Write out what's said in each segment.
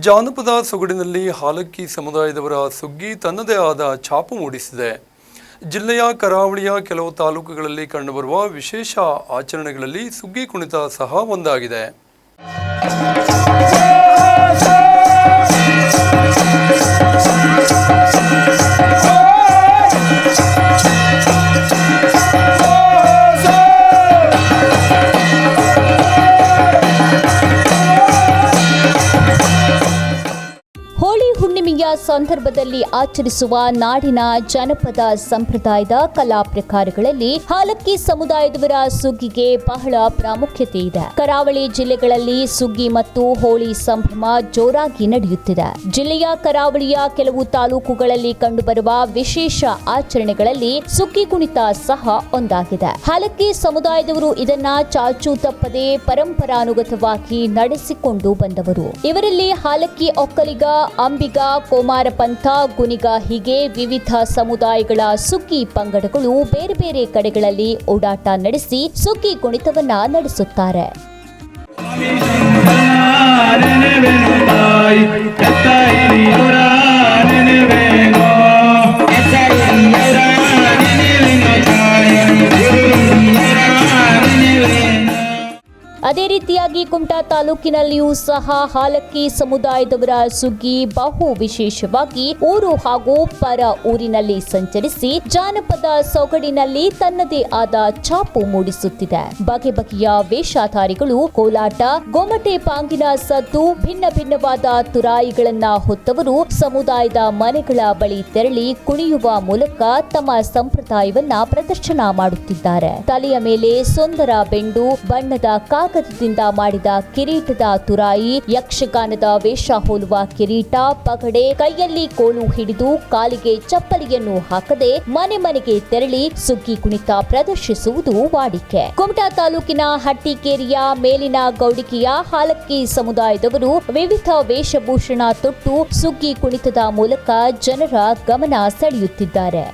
ಜಾನಪದ ಸೊಗಡಿನಲ್ಲಿ ಹಾಲಕ್ಕಿ ಸಮುದಾಯದವರ ಸುಗ್ಗಿ ತನ್ನದೇ ಆದ ಛಾಪು ಮೂಡಿಸಿದೆ. ಜಿಲ್ಲೆಯ ಕರಾವಳಿಯ ಕೆಲವು ತಾಲೂಕುಗಳಲ್ಲಿ ಕಂಡುಬರುವ ವಿಶೇಷ ಆಚರಣೆಗಳಲ್ಲಿ ಸುಗ್ಗಿ ಕುಣಿತ ಸಹ ಒಂದಾಗಿದೆ. ಸಂದರ್ಭದಲ್ಲಿ ಆಚರಿಸುವ ನಾಡಿನ ಜನಪದ ಸಂಪ್ರದಾಯದ ಕಲಾ ಪ್ರಕಾರಗಳಲ್ಲಿ ಹಾಲಕ್ಕಿ ಸಮುದಾಯದವರ ಸುಗ್ಗಿಗೆ ಬಹಳ ಪ್ರಾಮುಖ್ಯತೆ ಇದೆ. ಕರಾವಳಿ ಜಿಲ್ಲೆಗಳಲ್ಲಿ ಸುಗ್ಗಿ ಮತ್ತು ಹೋಳಿ ಸಂಭ್ರಮ ಜೋರಾಗಿ ನಡೆಯುತ್ತಿದೆ. ಜಿಲ್ಲೆಯ ಕರಾವಳಿಯ ಕೆಲವು ತಾಲೂಕುಗಳಲ್ಲಿ ಕಂಡುಬರುವ ವಿಶೇಷ ಆಚರಣೆಗಳಲ್ಲಿ ಸುಗ್ಗಿ ಕುಣಿತ ಸಹ ಒಂದಾಗಿದೆ. ಹಾಲಕ್ಕಿ ಸಮುದಾಯದವರು ಇದನ್ನ ಚಾಚು ತಪ್ಪದೆ ಪರಂಪರಾನುಗತವಾಗಿ ನಡೆಸಿಕೊಂಡು ಬಂದವರು. ಇವರಲ್ಲಿ ಹಾಲಕ್ಕಿ ಒಕ್ಕಲಿಗ, ಅಂಬಿಗ ಕೋಮಾರ ಪಂಥ, ಗುನಿಗ ಹೀಗೆ ವಿವಿಧ ಸಮುದಾಯಗಳ ಸುಗ್ಗಿ ಪಂಗಡಗಳು ಬೇರೆ ಬೇರೆ ಕಡೆಗಳಲ್ಲಿ ಓಡಾಟ ನಡೆಸಿ ಸುಗ್ಗಿ ಕುಣಿತವನ್ನ ನಡೆಸುತ್ತಾರೆ. ಅದೇ ರೀತಿಯಾಗಿ ಕುಮಟಾ ತಾಲೂಕಿನಲ್ಲಿಯೂ ಸಹ ಹಾಲಕ್ಕಿ ಸಮುದಾಯದವರ ಸುಗ್ಗಿ ಬಹು ವಿಶೇಷವಾಗಿ ಊರು ಹಾಗೂ ಪರ ಊರಿನಲ್ಲಿ ಸಂಚರಿಸಿ ಜಾನಪದ ಸೊಗಡಿನಲ್ಲಿ ತನ್ನದೇ ಆದ ಛಾಪು ಮೂಡಿಸುತ್ತಿದೆ. ಬಗೆ ಬಗೆಯ ವೇಷಧಾರಿಗಳು ಕೋಲಾಟ, ಗೊಮಟೆ ಪಾಂಗಿನ ಸದ್ದು, ಭಿನ್ನ ಭಿನ್ನವಾದ ತುರಾಯಿಗಳನ್ನ ಹೊತ್ತವರು ಸಮುದಾಯದ ಮನೆಗಳ ಬಳಿ ತೆರಳಿ ಕುಣಿಯುವ ಮೂಲಕ ತಮ್ಮ ಸಂಪ್ರದಾಯವನ್ನ ಪ್ರದರ್ಶನ ಮಾಡುತ್ತಿದ್ದಾರೆ. ತಲೆಯ ಮೇಲೆ ಸುಂದರ ಬೆಂಡು, ಬಣ್ಣದ ಕಾಗದದಿಂದ ಮಾಡಿದ ಕಿರೀಟದ ತುರಾಯಿ, ಯಕ್ಷಗಾನದ ವೇಷ ಹೋಲುವ ಕಿರೀಟ, ಪಗಡೆ, ಕೈಯಲ್ಲಿ ಕೋಲು ಹಿಡಿದು ಕಾಲಿಗೆ ಚಪ್ಪಲಿಯನ್ನು ಹಾಕದೆ ಮನೆ ಮನೆಗೆ ತೆರಳಿ ಸುಗ್ಗಿ ಕುಣಿತ ಪ್ರದರ್ಶಿಸುವುದು ವಾಡಿಕೆ. ಕುಮಟಾ ತಾಲೂಕಿನ ಹಟ್ಟಿಕೇರಿಯ ಮೇಲಿನ ಗೌಡಿಕೆಯ ಹಾಲಕ್ಕಿ ಸಮುದಾಯದವರು ವಿವಿಧ ವೇಷಭೂಷಣ ತೊಟ್ಟು ಸುಗ್ಗಿ ಕುಣಿತದ ಮೂಲಕ ಜನರ ಗಮನ ಸೆಳೆಯುತ್ತಿದ್ದಾರೆ.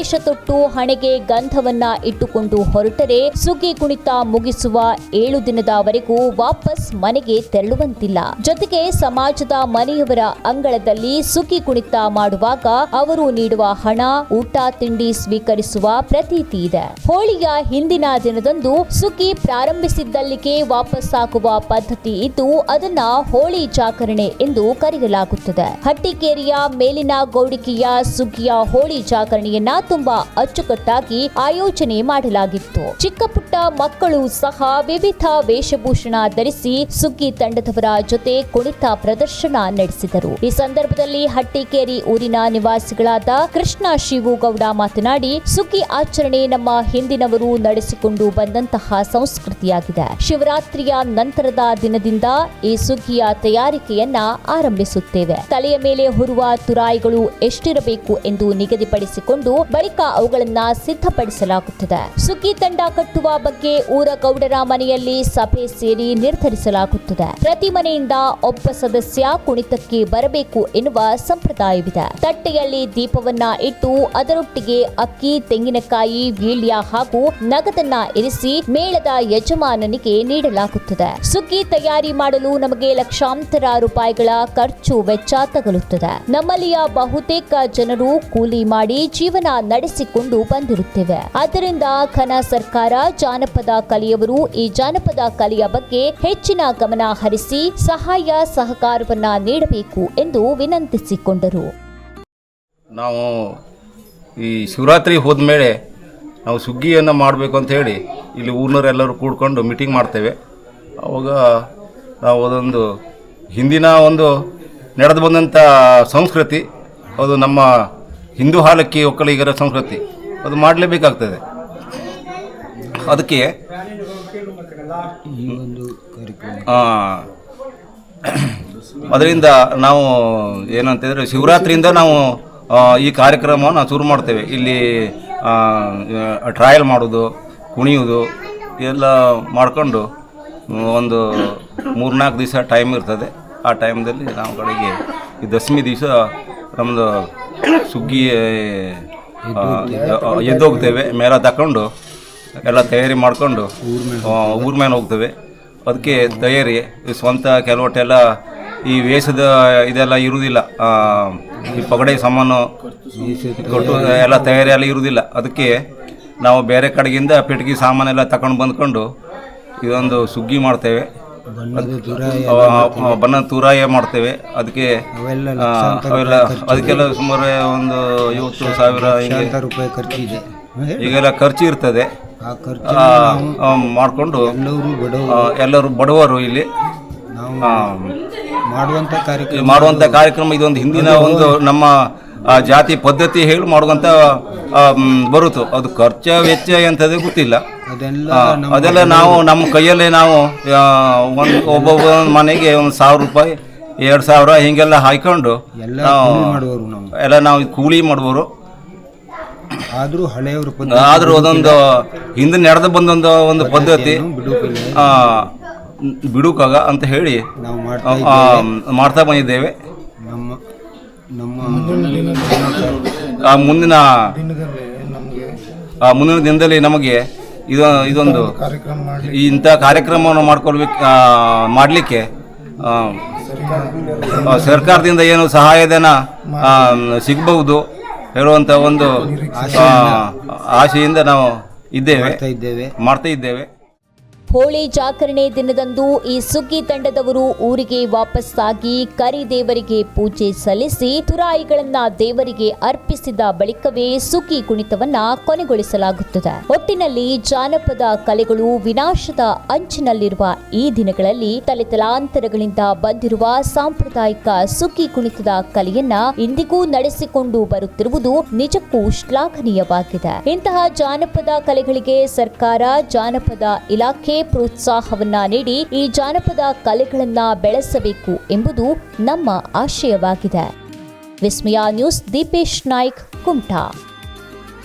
ವೇಷ ತೊಟ್ಟು ಹಣೆಗೆ ಗಂಧವನ್ನ ಇಟ್ಟುಕೊಂಡು ಹೊರಟರೆ ಸುಗ್ಗಿ ಕುಣಿತ ಮುಗಿಸುವ ಏಳು ದಿನದವರೆಗೂ ವಾಪಸ್ ಮನೆಗೆ ತೆರಳುವಂತಿಲ್ಲ. ಜೊತೆಗೆ ಸಮಾಜದ ಮನೆಯವರ ಅಂಗಳದಲ್ಲಿ ಸುಗ್ಗಿ ಕುಣಿತ ಮಾಡುವಾಗ ಅವರು ನೀಡುವ ಹಣ, ಊಟ, ತಿಂಡಿ ಸ್ವೀಕರಿಸುವ ಪ್ರತೀತಿ ಇದೆ. ಹೋಳಿಯ ಹಿಂದಿನ ದಿನದಂದು ಸುಗ್ಗಿ ಪ್ರಾರಂಭಿಸಿದ್ದಲ್ಲಿಗೆ ವಾಪಸ್ ಹಾಕುವ ಪದ್ಧತಿ ಇದ್ದು, ಅದನ್ನ ಹೋಳಿ ಜಾಗರಣೆ ಎಂದು ಕರೆಯಲಾಗುತ್ತದೆ. ಹಟ್ಟಿಕೇರಿಯ ಮೇಲಿನ ಗೌಡಿಕೆಯ ಸುಗ್ಗಿಯ ಹೋಳಿ ಜಾಗರಣೆಯನ್ನ ತುಂಬಾ ಅಚ್ಚುಕಟ್ಟಾಗಿ ಆಯೋಜನೆ ಮಾಡಲಾಗಿತ್ತು. ಚಿಕ್ಕ ಪುಟ್ಟ ಮಕ್ಕಳು ಸಹ ವಿವಿಧ ವೇಷಭೂಷಣ ಧರಿಸಿ ಸುಗ್ಗಿ ತಂಡದವರ ಜೊತೆ ಕುಣಿತ ಪ್ರದರ್ಶನ ನಡೆಸಿದರು. ಈ ಸಂದರ್ಭದಲ್ಲಿ ಹಟ್ಟಿಕೇರಿ ಊರಿನ ನಿವಾಸಿಗಳಾದ ಕೃಷ್ಣ ಶಿವುಗೌಡ ಮಾತನಾಡಿ, ಸುಗ್ಗಿ ಆಚರಣೆ ನಮ್ಮ ಹಿಂದಿನವರು ನಡೆಸಿಕೊಂಡು ಬಂದಂತಹ ಸಂಸ್ಕೃತಿಯಾಗಿದೆ. ಶಿವರಾತ್ರಿಯ ನಂತರದ ದಿನದಿಂದ ಈ ಸುಗ್ಗಿಯ ತಯಾರಿಕೆಯನ್ನ ಆರಂಭಿಸುತ್ತೇವೆ. ತಲೆಯ ಮೇಲೆ ಹುರುವ ತುರಾಯಿಗಳು ಎಷ್ಟಿರಬೇಕು ಎಂದು ನಿಗದಿಪಡಿಸಿಕೊಂಡು ಬಳಿಕ ಅವುಗಳನ್ನ ಸಿದ್ಧಪಡಿಸಲಾಗುತ್ತದೆ. ಸುಗ್ಗಿ ತಂಡ ಕಟ್ಟುವ ಬಗ್ಗೆ ಊರ ಗೌಡರ ಮನೆಯಲ್ಲಿ ಸಭೆ ಸೇರಿ ನಿರ್ಧರಿಸಲಾಗುತ್ತದೆ. ಪ್ರತಿ ಮನೆಯಿಂದ ಒಬ್ಬ ಸದಸ್ಯ ಕುಣಿತಕ್ಕೆ ಬರಬೇಕು ಎನ್ನುವ ಸಂಪ್ರದಾಯವಿದೆ. ತಟ್ಟೆಯಲ್ಲಿ ದೀಪವನ್ನ ಇಟ್ಟು ಅದರೊಟ್ಟಿಗೆ ಅಕ್ಕಿ, ತೆಂಗಿನಕಾಯಿ, ವೀಳ್ಯ ಹಾಗೂ ನಗದನ್ನ ಇರಿಸಿ ಮೇಳದ ಯಜಮಾನನಿಗೆ ನೀಡಲಾಗುತ್ತದೆ. ಸುಗ್ಗಿ ತಯಾರಿ ಮಾಡಲು ನಮಗೆ ಲಕ್ಷಾಂತರ ರೂಪಾಯಿಗಳ ಖರ್ಚು ವೆಚ್ಚ ತಗಲುತ್ತದೆ. ನಮ್ಮಲ್ಲಿಯ ಬಹುತೇಕ ಜನರು ಕೂಲಿ ಮಾಡಿ ಜೀವನ ನಡೆಸಿಕೊಂಡು ಬಂದಿರುತ್ತೇವೆ. ಆದ್ದರಿಂದ ಘನ ಸರ್ಕಾರ ಜಾನಪದ ಕಲೆಯವರು ಈ ಜಾನಪದ ಕಲೆಯ ಬಗ್ಗೆ ಹೆಚ್ಚಿನ ಗಮನ ಹರಿಸಿ ಸಹಾಯ ಸಹಕಾರವನ್ನ ನೀಡಬೇಕು ಎಂದು ವಿನಂತಿಸಿಕೊಂಡರು. ನಾವು ಈ ಶಿವರಾತ್ರಿ ಹೋದ್ಮೇಲೆ ನಾವು ಸುಗ್ಗಿಯನ್ನು ಮಾಡಬೇಕು ಅಂತ ಹೇಳಿ ಇಲ್ಲಿ ಊರಿನವರೆಲ್ಲರೂ ಕೂಡ್ಕೊಂಡು ಮೀಟಿಂಗ್ ಮಾಡ್ತೇವೆ. ಅವಾಗ ನಾವು ಅದೊಂದು ಹಿಂದಿನ ಒಂದು ನಡೆದು ಬಂದಂಥ ಸಂಸ್ಕೃತಿ, ಅದು ನಮ್ಮ ಹಿಂದೂ ಹಾಲಕ್ಕಿ ಒಕ್ಕಲಿಗರ ಸಂಸ್ಕೃತಿ. ಅದು ಮಾಡಲೇಬೇಕಾಗ್ತದೆ. ಅದಕ್ಕೆ ಅದರಿಂದ ನಾವು ಏನಂತಂದರೆ ಶಿವರಾತ್ರಿಯಿಂದ ನಾವು ಈ ಕಾರ್ಯಕ್ರಮವನ್ನು ಶುರು ಮಾಡ್ತೇವೆ. ಇಲ್ಲಿ ಟ್ರಯಲ್ ಮಾಡೋದು, ಕುಣಿಯೋದು, ಎಲ್ಲ ಮಾಡಿಕೊಂಡು ಒಂದು ಮೂರ್ನಾಲ್ಕು ದಿವಸ ಟೈಮ್ ಇರ್ತದೆ. ಆ ಟೈಮ್ದಲ್ಲಿ ನಾವು ಕಡೆಗೆ ಈ ದಶಮಿ ದಿವಸ ನಮ್ಮದು ಸುಗ್ಗಿ ಎದ್ದು ಹೋಗ್ತೇವೆ. ಮೇಳ ತಗೊಂಡು ಎಲ್ಲ ತಯಾರಿ ಮಾಡಿಕೊಂಡು ಊರ ಮೇಲೆ ಹೋಗ್ತೇವೆ. ಅದಕ್ಕೆ ತಯಾರಿ ಸ್ವಂತ ಕೆಲವೊಟ್ಟೆಲ್ಲ ಈ ವೇಷದ ಇದೆಲ್ಲ ಇರುವುದಿಲ್ಲ. ಈ ಪಗಡೆ ಸಾಮಾನು ಕೊಟ್ಟು ಎಲ್ಲ ತಯಾರಿ ಎಲ್ಲ ಇರುವುದಿಲ್ಲ. ಅದಕ್ಕೆ ನಾವು ಬೇರೆ ಕಡೆಗಿಂದ ಪೆಟ್ಟಿಗೆ ಸಾಮಾನೆಲ್ಲ ತಗೊಂಡು ಬಂದ್ಕೊಂಡು ಇದೊಂದು ಸುಗ್ಗಿ ಮಾಡ್ತೇವೆ. ಬಣ್ಣ ತೂರಾಯ ಮಾಡ್ತೇವೆ. ಅದಕ್ಕೆ ಅವೆಲ್ಲ ಅದಕ್ಕೆಲ್ಲ ಸುಮಾರು ಒಂದು ಐವತ್ತು ಸಾವಿರ ರೂಪಾಯಿ ಖರ್ಚಿದೆ ಈಗೆಲ್ಲ ಖರ್ಚು ಇರ್ತದೆ. ಮಾಡಿಕೊಂಡು ಎಲ್ಲರೂ ಬಡವರು. ಇಲ್ಲಿ. ಮಾಡುವಂತ ಕಾರ್ಯಕ್ರಮ ಮಾಡುವಂಥ ಕಾರ್ಯಕ್ರಮ ಇದೊಂದು ಹಿಂದಿನ ಒಂದು ನಮ್ಮ ಜಾತಿ ಪದ್ಧತಿ ಹೇಳಿ ಮಾಡುವಂಥ ಬರುತ್ತು ಅದು ಖರ್ಚ ವೆಚ್ಚ ಎಂಥದ್ದು ಗೊತ್ತಿಲ್ಲ. ಅದೆಲ್ಲ ನಾವು ನಮ್ಮ ಕೈಯಲ್ಲೇ ನಾವು ಒಂದು ಒಬ್ಬೊಬ್ಬ ಮನೆಗೆ ಒಂದು ಸಾವಿರ ರೂಪಾಯಿ ಎರಡು ಸಾವಿರ ಹಿಂಗೆಲ್ಲ ಹಾಕೊಂಡು ಎಲ್ಲ ನಾವು ಕೂಲಿ ಮಾಡುವರು ನಾವು. ಎಲ್ಲ ನಾವು ಕೂಲಿ ಮಾಡುವವರು. ಆದ್ರೂ ಹಳೆಯವರು ಆದರೂ ಅದೊಂದು ಹಿಂದೆ ನಡೆದು ಬಂದೊಂದು ಒಂದು ಪದ್ಧತಿ. ಬಿಡುಕಾಗ ಅಂತ ಹೇಳಿ ನಾವು ಮಾಡ್ತಾ ಆ, ಮಾಡ್ತಾ ಬಂದಿದ್ದೇವೆ. ನಮ್ಮ ನಮ್ಮ ಆ ಮುಂದಿನ ಆ ಮುಂದಿನ ದಿನದಲ್ಲಿ ನಮಗೆ ಇದು ಇದೊಂದು ಇಂಥ ಕಾರ್ಯಕ್ರಮವನ್ನು ಮಾಡ್ಕೊಳ್ಬೇಕು ಮಾಡಲಿಕ್ಕೆ ಸರ್ಕಾರದಿಂದ ಏನು ಸಹಾಯಧನ ಆ, ಸಿಗಬಹುದು ಹೇಳುವಂಥ ಒಂದು ಆ, ಆಶೆಯಿಂದ ನಾವು ಇದ್ದೇವೆ. ಮಾಡ್ತಾ ಇದ್ದೇವೆ. ಮಾಡ್ತಾ ಇದ್ದೇವೆ. ಹೋಳಿ ಜಾಗರಣೆ ದಿನದಂದು ಈ ಸುಗ್ಗಿ ತಂಡದವರು ಊರಿಗೆ ವಾಪಸ್ಸಾಗಿ ಕರಿ ದೇವರಿಗೆ ಪೂಜೆ ಸಲ್ಲಿಸಿ ತುರಾಯಿಗಳನ್ನ ದೇವರಿಗೆ ಅರ್ಪಿಸಿದ ಬಳಿಕವೇ ಸುಗ್ಗಿ ಕುಣಿತವನ್ನ ಕೊನೆಗೊಳಿಸಲಾಗುತ್ತದೆ. ಒಟ್ಟಿನಲ್ಲಿ ಜಾನಪದ ಕಲೆಗಳು ವಿನಾಶದ ಅಂಚಿನಲ್ಲಿರುವ ಈ ದಿನಗಳಲ್ಲಿ ತಲೆತಲಾಂತರಗಳಿಂದ ಬಂದಿರುವ ಸಾಂಪ್ರದಾಯಿಕ ಸುಗ್ಗಿ ಕುಣಿತದ ಕಲೆಯನ್ನ ಇಂದಿಗೂ ನಡೆಸಿಕೊಂಡು ಬರುತ್ತಿರುವುದು ನಿಜಕ್ಕೂ ಶ್ಲಾಘನೀಯವಾಗಿದೆ. ಇಂತಹ ಜಾನಪದ ಕಲೆಗಳಿಗೆ ಸರ್ಕಾರ ಜಾನಪದ ಇಲಾಖೆ ಪ್ರೋತ್ಸಾಹವನ್ನ ನೀಡಿ ಈ ಜಾನಪದ ಕಲೆಗಳನ್ನ ಬೆಳೆಸಬೇಕು ಎಂಬುದು ನಮ್ಮ ಆಶಯವಾಗಿದೆ. ವಿಸ್ಮಯ ನ್ಯೂಸ್ ದೀಪೇಶ್ ನಾಯ್ಕ್ ಕುಮಟಾ.